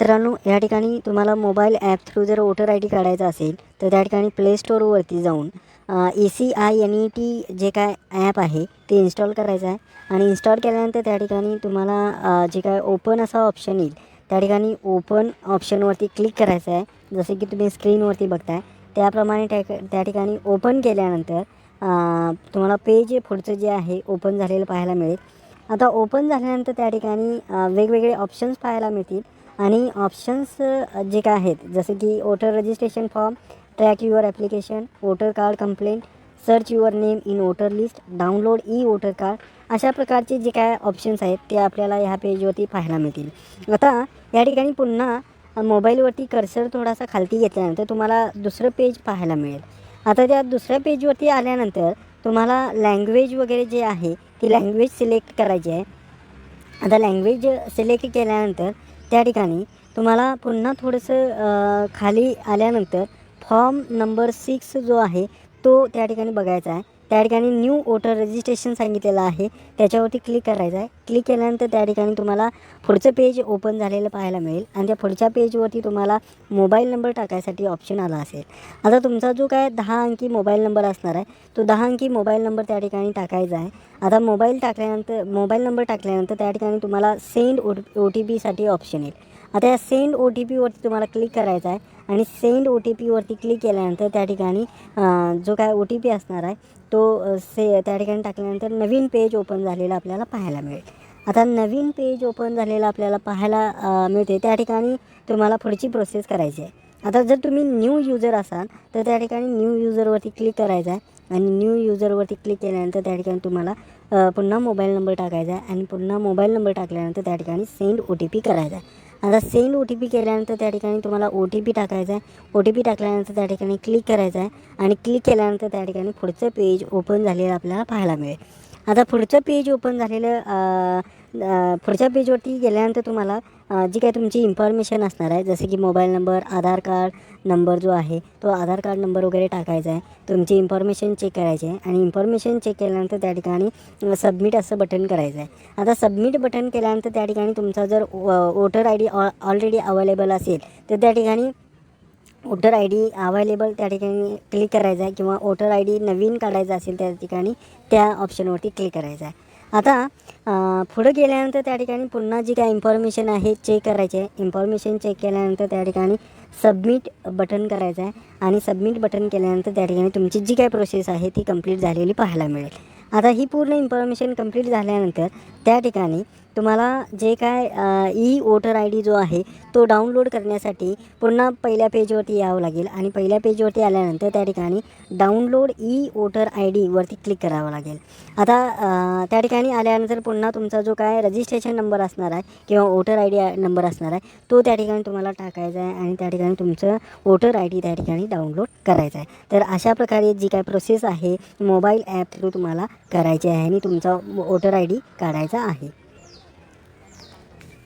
मित्रांनो या ठिकाणी तुम्हाला मोबाईल ॲप थ्रू जर वोटर आय डी काढायचा असेल तर त्या ठिकाणी प्ले स्टोअरवरती जाऊन A C I N E T जे काय ॲप आहे ते इन्स्टॉल करायचं आहे. आणि इन्स्टॉल केल्यानंतर त्या ठिकाणी तुम्हाला जे काय ओपन असा ऑप्शन येईल त्या ठिकाणी ओपन ऑप्शनवरती क्लिक करायचं आहे. जसे की तुम्ही स्क्रीनवरती बघताय त्याप्रमाणे त्या त्या ठिकाणी ओपन केल्यानंतर तुम्हाला पेज पुढचं जे आहे ओपन झालेलं पाहायला मिळेल. आता ओपन झाल्यानंतर त्या ठिकाणी वेगवेगळे ऑप्शन्स पाहायला मिळतील. आणि ऑप्शन्स जे काय आहेत जसे की voter registration form track your application voter card complaint search your name in voter list download e voter card अशा प्रकारचे जे काय ऑप्शन्स आहेत ते आपल्याला ह्या पेजवरती पाहायला मिळतील. आता या ठिकाणी पुन्हा मोबाईलवरती कर्सर थोडासा खालती घेतल्यानंतर तुम्हाला दुसरं पेज पाहायला मिळेल. आता त्या दुसऱ्या पेजवरती आल्यानंतर तुम्हाला लँग्वेज वगैरे जे आहे ती लँग्वेज सिलेक्ट करायची आहे. आता लँग्वेज सिलेक्ट केल्यानंतर त्या ठिकाणी तुम्हाला पुन्हा थोडंसं खाली आल्यानंतर फॉर्म नंबर सिक्स जो आहे तो त्या ठिकाणी बघायचा आहे. त्या ठिकाणी न्यू वोटर रजिस्ट्रेशन सांगितलेलं आहे. त्याच्यावरती क्लिक करायचं आहे. क्लिक केल्यानंतर त्या ठिकाणी तुम्हाला पुढचं पेज ओपन झालेलं पाहायला मिळेल आणि त्या पुढच्या पेजवरती तुम्हाला मोबाईल नंबर टाकायसाठी ऑप्शन आला असेल. आता तुमचा जो काय दहा अंकी मोबाईल नंबर असणार आहे तो दहा अंकी मोबाईल नंबर त्या ठिकाणी टाकायचा आहे. आता मोबाईल टाकल्यानंतर मोबाईल नंबर टाकल्यानंतर त्या ठिकाणी तुम्हाला सेंड ओ ओ टी पीसाठी ऑप्शन येईल. आता या सेंड ओ टी पीवरती तुम्हाला क्लिक करायचं आहे आणि सेंड ओ टी पीवरती क्लिक केल्यानंतर त्या ठिकाणी जो काय ओ टी पी असणार आहे तो से त्या ठिकाणी टाकल्यानंतर नवीन पेज ओपन झालेला आपल्याला पाहायला मिळेल. आता नवीन पेज ओपन झालेलं आपल्याला पाहायला मिळते त्या ठिकाणी तुम्हाला पुढची प्रोसेस करायची आहे. आता जर तुम्ही न्यू युजर असाल तर त्या ठिकाणी न्यू युजरवरती क्लिक करायचं आहे. आणि न्यू युजरवरती क्लिक केल्यानंतर त्या ठिकाणी तुम्हाला पुन्हा मोबाईल नंबर टाकायचा आहे. आणि पुन्हा मोबाईल नंबर टाकल्यानंतर त्या ठिकाणी सेंड ओ टी पी करायचा आहे. आता सेंड ओ टी पी केल्यानंतर त्या ठिकाणी तुम्हाला ओ टी पी टाकायचा आहे. ओ टी पी टाकल्यानंतर त्या ठिकाणी क्लिक करायचं आहे. आणि क्लिक केल्यानंतर त्या ठिकाणी पुढचं पेज ओपन झालेलं आपल्याला पाहायला मिळेल. आता पुढचं पेज ओपन झालेलं पुढच्या पेजवरती गेल्यानंतर तुम्हाला जी काय तुमची इन्फॉर्मेशन असणार आहे जसे की mobile number Aadhaar card number जो आहे तो आधार कार्ड नंबर वगैरे टाकायचा आहे. तुमची इन्फॉर्मेशन चेक करायची आहे आणि इन्फॉर्मेशन चेक केल्यानंतर त्या ठिकाणी सबमिट असं बटन करायचं आहे. आता सबमिट बटन केल्यानंतर त्या ठिकाणी तुमचा जर voter I D already available असेल तर त्या ठिकाणी वोटर आय डी अवेलेबल त्या ठिकाणी क्लिक करायचं आहे किंवा वोटर आय डी नवीन काढायचा असेल त्या ठिकाणी त्या ऑप्शनवरती क्लिक करायचं आहे. आता पुढं गेल्यानंतर त्या ठिकाणी पुन्हा जी काय इन्फॉर्मेशन आहे चेक करायची आहे. इन्फॉर्मेशन चेक केल्यानंतर त्या ठिकाणी सबमिट बटन करायचं आहे. आणि सबमिट बटन केल्यानंतर त्या ठिकाणी तुमची जी काय प्रोसेस आहे ती कंप्लीट झालेली पाहायला मिळेल. आता ही पूर्ण इन्फॉर्मेशन कंप्लीट झाल्यानंतर त्या ठिकाणी तुम्हाला जे काय ई वोटर आय डी जो आहे तो डाउनलोड करण्यासाठी पुन्हा पहिल्या पेजवरती यावं लागेल आणि पहिल्या पेजवरती आल्यानंतर त्या ठिकाणी डाउनलोड ई वोटर आय डीवरती क्लिक करावं लागेल. आता त्या ठिकाणी आल्यानंतर पुन्हा तुमचा जो काय रजिस्ट्रेशन नंबर असणार आहे किंवा वोटर आय डी नंबर असणार आहे तो त्या ठिकाणी तुम्हाला टाकायचा आहे आणि त्या ठिकाणी तुमचं वोटर आय डी त्या ठिकाणी डाउनलोड करायचं आहे. तर अशा प्रकारे जी काय प्रोसेस आहे मोबाईल ॲप थ्रू तुम्हाला करायची आहे आणि तुमचा वोटर आय डी काढायचा आहे.